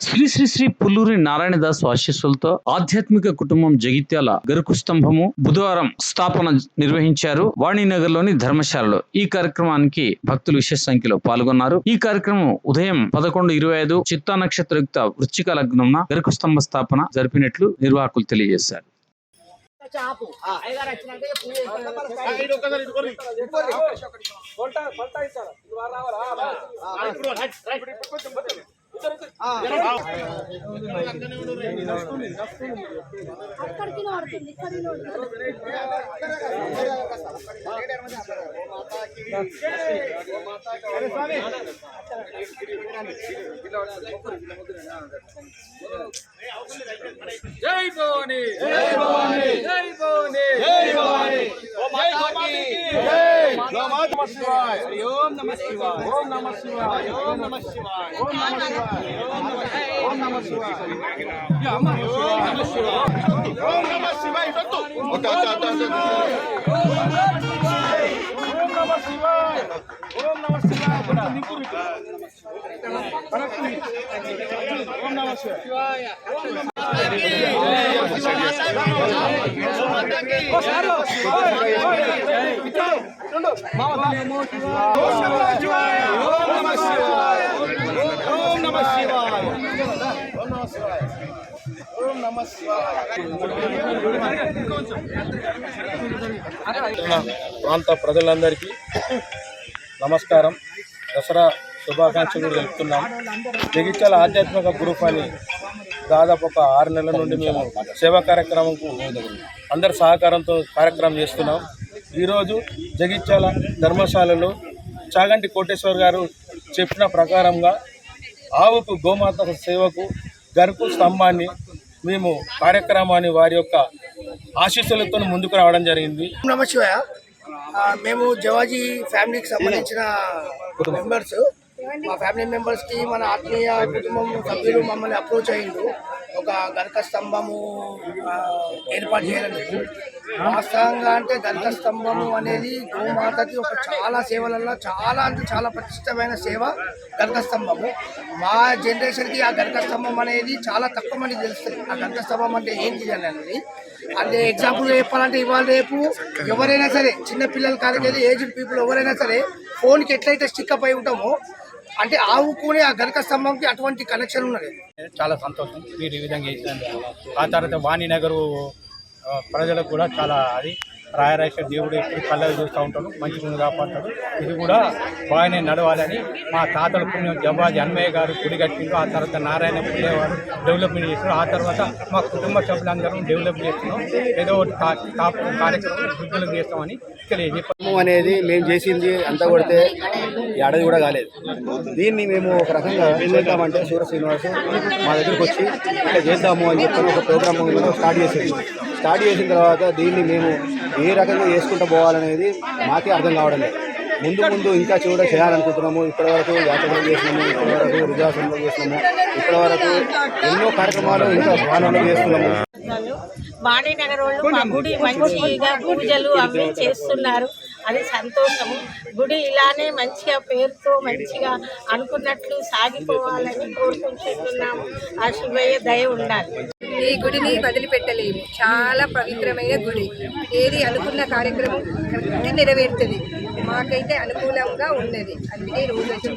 శ్రీ శ్రీ శ్రీ పుల్లూరి నారాయణదాస్ ఆశీస్సులతో ఆధ్యాత్మిక కుటుంబం జగిత్యాల గరుకు స్తంభము బుధవారం స్థాపన నిర్వహించారు వాణినగర్లోని ధర్మశాలలో ఈ కార్యక్రమానికి భక్తులు విశేష సంఖ్యలో పాల్గొన్నారు ఈ కార్యక్రమం ఉదయం పదకొండు ఇరవై ఐదు చిత్తా నక్షత్రయుక్త వృచ్చిక లగ్నం గరుకు స్తంభ స్థాపన జరిపినట్లు నిర్వాహకులు తెలియజేశారు చాపు వచ్చినాక అక్కడికి పడుతుంది ఇక్కడికి జై భవాని జై భవాని జై భవాని జై భవాని. शिवाय हरि ओम नमः शिवाय ओम नमः शिवाय ओम नमः शिवाय ओम नमः शिवाय ओम नमः शिवाय ओम नमः शिवाय ओम नमः शिवाय सत्तू ओटा ओटा ओटा ओम नमः शिवाय ओम नमः शिवाय ओम नमः शिवाय बड़ा निपुर ओम नमः शिवाय ओम नमः शिवाय ప్రాంత ప్రజలందరికీ నమస్కారం. దసరా శుభాకాంక్షలు తెలుపుతున్నాం. జగిత్యాల ఆధ్యాత్మిక గ్రూప్ అని దాదాపు ఒక ఆరు నెలల నుండి మేము సేవా కార్యక్రమంకు అందరి సహకారంతో కార్యక్రమం చేస్తున్నాం. ఈరోజు జగిత్యాల ధర్మశాలలో చాగంటి కోటేశ్వర్ గారు చెప్పిన ప్రకారంగా ఆవుకు గోమాత సేవకు గరుకు స్తంభాన్ని మేము కార్యక్రమాన్ని వారి యొక్క ఆశీస్సులతో ముందుకు రావడం జరిగింది. నమ శివాయ. ఆ, మేము జవాజీ ఫ్యామిలీకి సంబంధించిన మెంబర్స్. మా ఫ్యామిలీ మెంబర్స్కి మన ఆత్మీయ కుటుంబం సభ్యులు మమ్మల్ని అప్రోచ్ అయ్యిండు ఒక గనక స్తంభము ఏర్పాటు చేయాలని వాస్తవంగా అంటే గరక స్తంభము అనేది గోమాతకి ఒక చాలా సేవలలో చాలా అంటే చాలా ప్రతిష్టమైన సేవ గనక స్తంభము. మా జనరేషన్కి ఆ గనక స్తంభం అనేది చాలా తక్కువ మంది తెలుస్తుంది. ఆ గరక స్తంభం అంటే ఏంటి అనేది. అంటే ఎగ్జాంపుల్ చెప్పాలంటే ఇవాళ రేపు ఎవరైనా సరే చిన్న కాదు కానీ ఏజ్డ్ పీపుల్ ఎవరైనా సరే ఫోన్కి ఎట్లయితే స్టిక్ అప్ అయి ఉంటామో అంటే ఆవుకునే ఆ గనక స్తంభంకి అటువంటి కనెక్షన్ ఉన్నది. చాలా సంతోషం. మీరు ఈ విధంగా చేసినందుకు. ఆ తర్వాత వాణినగరు ప్రజలకు కూడా చాలా అది రాయరాశ దేవుడు ఎప్పుడు కళ్ళకు చూస్తూ ఉంటాడు మంచి ముందు కాపాడతాడు. ఇది కూడా బాగానే నడవాలని మా తాతల పుణ్యం జవాజీ అన్మయ్య గారు గుడి కట్టిండు. ఆ తర్వాత నారాయణ పుణ్య వారు డెవలప్మెంట్ చేస్తారు ఆ తర్వాత మా కుటుంబ సభ్యులందరం డెవలప్ చేస్తున్నాం. ఏదో ఒకటి కార్యక్రమం వృద్ధులకు చేస్తామని తెలియజేస్తాం అనేది మేము చేసింది అంతా కొడితే ఏడాది కూడా కాలేదు. దీన్ని మేము ఒక రకంగా చేద్దామంటే సూర్య శ్రీనివాస్ మా దగ్గరికి వచ్చి ఇట్లా చేద్దాము అని చెప్పి ఒక ప్రోగ్రామ్ స్టార్ట్ చేసేది స్టార్ట్ చేసిన తర్వాత దీన్ని మేము ఏ రకంగా చేసుకుంటూ పోవాలనేది మాకే అర్థం కావడం లేదు. ముందు ముందు ఇంకా చూడ చేయాలనుకుంటున్నాము. ఇప్పటివరకు యాత్రలు చేసినాము ఇప్పటివరకు వృద్ధాశ్రమంలో చేసినాము ఇప్పటివరకు ఎన్నో కార్యక్రమాలు ఇంకా బాణాలు చేస్తున్నాము. వాణినగర్ వాళ్ళు మా గుడి మంచిగా పూజలు అవి చేస్తున్నారు. అది సంతోషము. గుడి ఇలానే మంచిగా పేరుతో మంచిగా అనుకున్నట్లు సాగిపోవాలని కోరుకుంటున్నాము. ఆ శివయ్య దయ ఉండాలి. ఈ గుడిని వదిలిపెట్టలేము. చాలా పవిత్రమైన గుడి. ఏది అనుకున్న కార్యక్రమం కరెక్ట్ నెరవేరుతుంది. మాకైతే అనుకూలంగా ఉన్నది. అందుకే రోజు వచ్చి